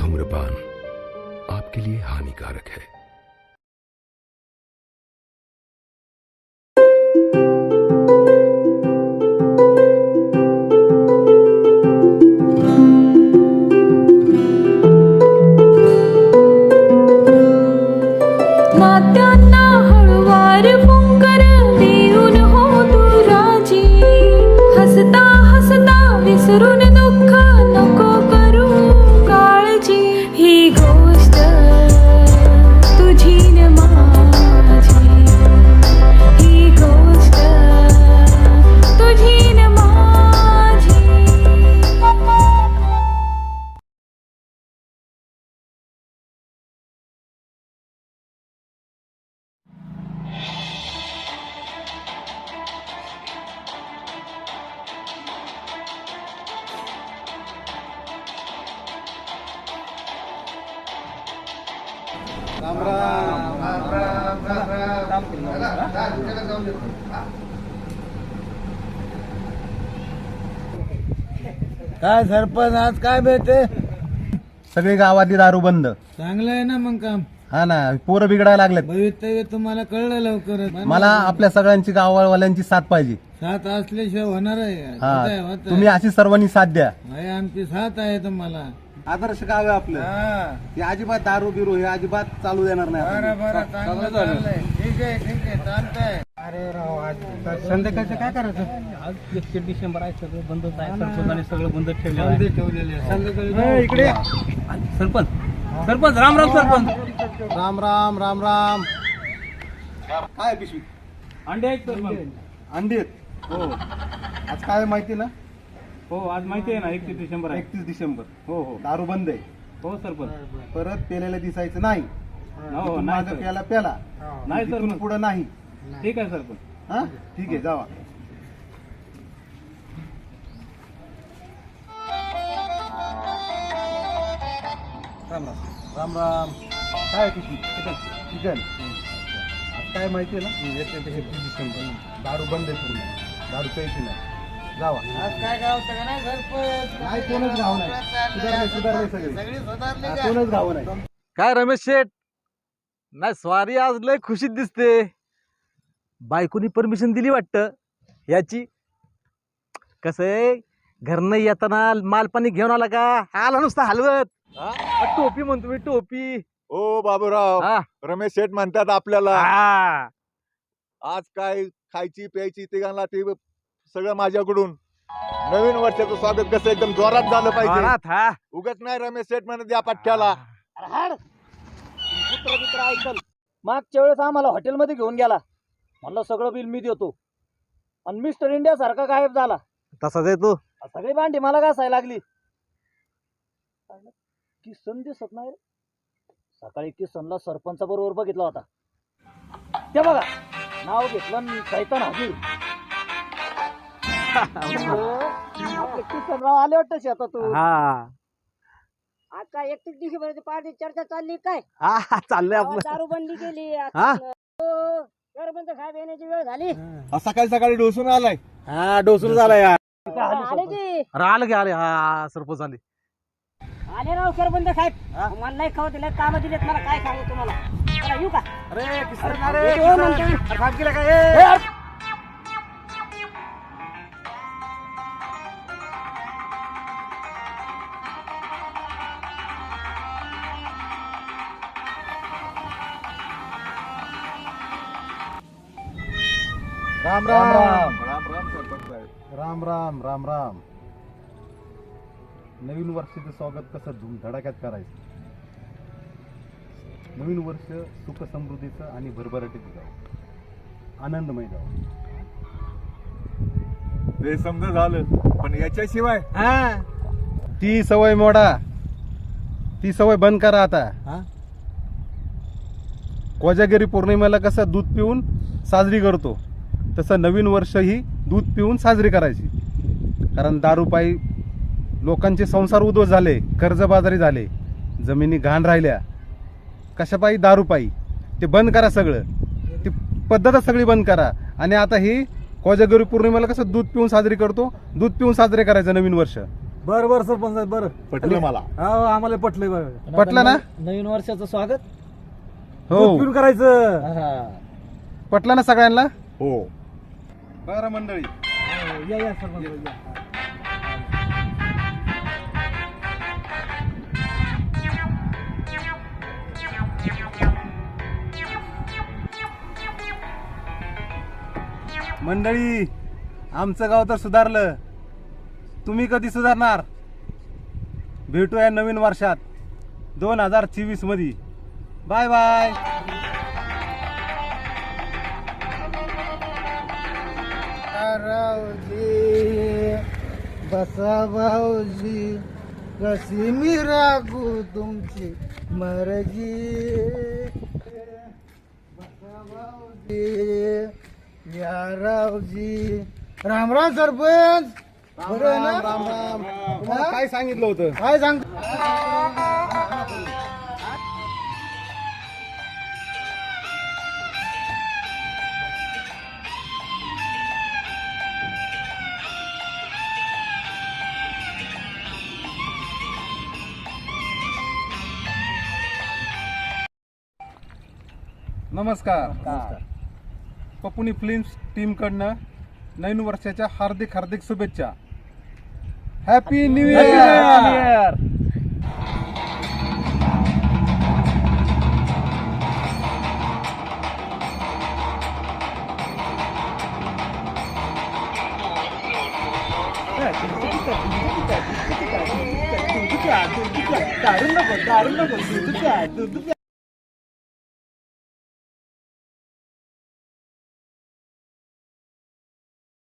धूम्रपान आपके लिए हानिकारक है। काय सरपंच आज काय भेटते सगळी गावातली दारू बंद. चांगलं आहे ना मग काम. हा ना पोरं बिघडायला लागलेत. भवितव्य तुम्हाला कळलं लवकर मला आपल्या सगळ्यांची गावावाल्यांची साथ पाहिजे. साथ असल्याशिवाय होणार आहे. हा होत आहे. तुम्ही अशी सर्वांनी साथ द्या. आहे, आमची साथ आहे तुम्हाला. आदर्श गाव आहे आपलं. हा. हे अजिबात दारू बिरू हे अजिबात चालू देणार नाही बरं आपण. बरं चांगलं चाललंय. ठीक आहे ठीक आहे चालतंय. अरे राव आज संध्याकाळचं काय करायचं? आज एकशे डिसेंबर आहे सगळं बंदच आहे. सरपंचाने सगळं बंद आहे. ठेवलेली. संध्याकाळी. इकडे. सरपंच. सरपंच राम राम सरपंच. राम राम राम राम. काय पिशवी? अंडे आहेत सरपंच. अंडी आहेत. हो. आज काय आहे माहिती ना? हो आज माहिती आहे ना एकतीस डिसेंबर आहे. एकतीस डिसेंबर. हो हो. दारू बंद आहे. हो सरपंच परत पेलेलं दिसायचं नाही. हो इथून नाही मागं सर. प्याला प्याला. नाही सर पुढे नाही. ठीक आहे सरपंच हा? ठीक आहे जावा. राम राम. राम राम. काय चिकन आज काय माहिती आहे ना? एकतीस डिसेंबर. दारू बंद आहे पूर्ण. दारू प्यायची नाही. आज काय गाव सगळं नाही? सरपंच नाही कोणच गाव नाही. सुधारले सुधारले सगळे सगळी. सुधारली का? कोणच गाव नाही. काय रमेश शेठ? नाही स्वारी आज लय खुशीत दिसते. बायकोनी परमिशन दिली वाटतं. याची. कसं आहे? घरनं येताना माल पाणी घेऊन आला का? आला नुसता हलवत. हा? टोपी म्हणतो मी टोपी. ओ बाबूराव. हा. रमेश शेठ म्हणतात आपल्याला. हा. आज काय खायची प्यायची तिघांना ते सगळं माझ्याकडून. नवीन वर्षाचं स्वागत कसं एकदम जोरात झालं पाहिजे. जोरात, हा. उगत नाही रमेश शेठ म्हणत या पठ्ठ्याला ऐकल मागच्या वेळेस आम्हाला हॉटेलमध्ये घेऊन गेला. म्हणलं सगळं बिल मी देतो. आणि मिस्टर इंडिया सारखा गायब झाला. तसाच आहे तो? सगळी भांडी मला घासायला लागली. किसन दिसत नाही रे. सकाळी किसनला सरपंचा बरोबर बघितला होता. ते बघा नाव घेतलं आणि सैतान हजूर आपले किसनराव आले वाटतं शेतातून हा. आज काय एकतीस डिसेंबरची पार्टी चर्चा चालली काय? हा हा, चाललंय आपलं. दारू बंदी केली हा? साहेब येण्याची वेळ झाली. सकाळी सकाळी डोसून आलाय. हा डोसून झाला यार आले की अरे आलं की? आले. हा सरपंच आले. आले राव सरपंच साहेब. मला नाही खाऊ दिले काम दिलेत मला काय सांगू तुम्हाला? चला, येऊ का? अरे किसन अरे, हो. अरे, ए? राम राम. राम राम राम सरपंच साहेब. राम राम राम राम. नवीन वर्षाचं स्वागत कसं धूम धडाक्यात करायचं? नवीन वर्ष सुख समृद्धीचं आणि भरभराटीचं जावं आनंदमय जावं ते समजा झालं पण याच्याशिवाय ती सवय मोडा. ती सवय बंद करा आता. हा? कोजागिरी पौर्णिमेला कसं दूध पिऊन साजरी करतो. तसं नवीन वर्ष ही दूध पिऊन साजरी करायची. कारण दारूपायी लोकांचे संसार उद्ध्वस्त झाले कर्जबाजारी झाले जमिनी घाण राहिल्या. कशापायी? दारूपायी. ते बंद करा सगळं. ती पद्धतच सगळी बंद करा. आणि आता ही कोजागिरी पौर्णिमेला कसं दूध पिऊन साजरी करतो? दूध पिऊन साजरे करायचं नवीन वर्ष. बरं बरं सरपंच साहेब बरं. पटलं मला. हो आम्हाला पटलंय बरं. पटलं ना? नवीन वर्षाचं स्वागत. हो. दूध पिऊन करायचं. हा. पटलं ना सगळ्यांना? हो. बरं मंडळी. या या सरपंच साहेब, या. मंडळी आमचं गाव तर सुधारलं. तुम्ही कधी सुधारणार? भेटूया नवीन वर्षात दोन हजार चोवीसमध्ये बाय बाय. रावजी बसा भाऊजी कशी मी रागू तुमची मर्जी? बसा भाऊजी या रावजी. राम राम सरपंच. बरं आहे ना? राम राम तुम्हाला काय सांगितलं होतं? काय सांग नमस्कार. पपुनी फिल्म्स टीमकडनं नवीन वर्षाच्या हार्दिक हार्दिक शुभेच्छा. हॅपी न्यू इयर दारू नको दारू नको.